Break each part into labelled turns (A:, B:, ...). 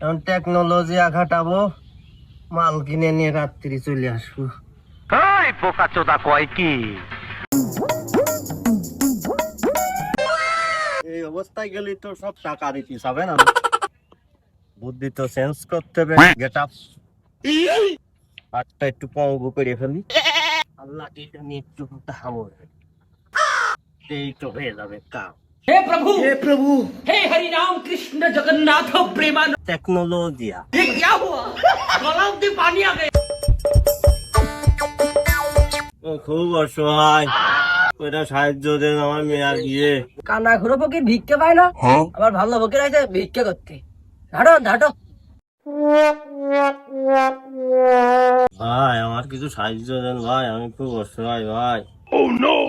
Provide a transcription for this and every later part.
A: এখন টেকনোলজি খাটাবো মাল কিনে নিয়ে রাত্রি চলে আসব। এই অবস্থায় গেলে তো সব টাকা দিতে হবে না। বুদ্ধি তো চেঞ্জ করতে হবে গেট আপ হাতটা একটু পঙ্গু করে ফেলি। আল্লাহ এটা নিয়ে একটু থামো এই তো হয়ে যাবে কাম।
B: हे प्रभु हे प्रभु हे हरि राम कृष्ण जगन्नाथ प्रेमानंद
A: টেকনোলজিয়া
B: ये क्या हुआ गलाव में पानी आ गया
A: ও খুব অসহায় ওটা সাহায্য দেন আমার মেয়ার গিয়ে
C: কানা ঘুরো পক্ষে ভিক্ষে পায় না আবার ভালো বকে আছে ভিক্ষে করতে ধাটো ধাটো
A: ভাই আমার কিছু সাহায্য দেন ভাই আমি খুব অসহায় ভাই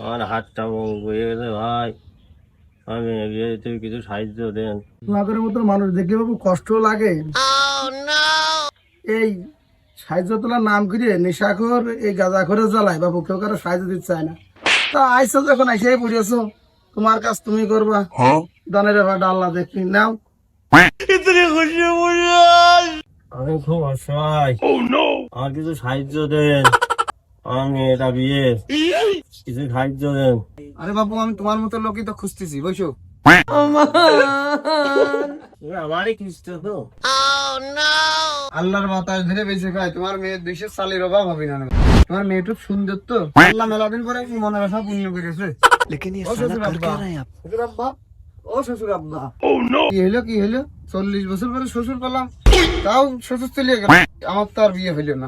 A: আমার হাতটা বঙ্গ হয়ে গেছে ভাই আমি এগিয়ে যেতে কিছু সাহায্য দেন।
D: তোমাদের মতো মানুষ দেখলে বাবু কষ্ট লাগে। এই সাহায্য তোলার নাম করে নেশাখর এই গাঁজা করে জ্বালায়। বাবু কেউ কারও সাহায্য দিতে চায় না। তা আইসো যখন আইসাই পড়িয়েছো তোমার কাজ তুমি করবা। দানের ব্যাপারটা আল্লাহ দেখি নাও।
A: আমি খুব অসহায়। আমার কিছু সাহায্য দেন। আমি এটা বিয়ে কিছু সাহায্য দেন।
D: আরে বাবু আমি তোমার মতো লোকই তো খুঁজতেছি বসো।
A: আমারই তো
D: আল্লাহর বাতাস ধরে বেঁচে খায় তোমার মেয়ের সালের অভাব হবে না। তোমার মেয়েটা সুন্দর তো? আল্লাহ মেলা দিন পরে মনের আশা পূর্ণ করেছে। ও শ্বশুর আব্বা শ্বশুর আব্বা ও শ্বশুর আব্বা কি হইল কি হইল চল্লিশ বছর পরে শ্বশুর পেলাম। তাও শ্বশুর চলে গেল। আমার তো আর বিয়ে হইল না।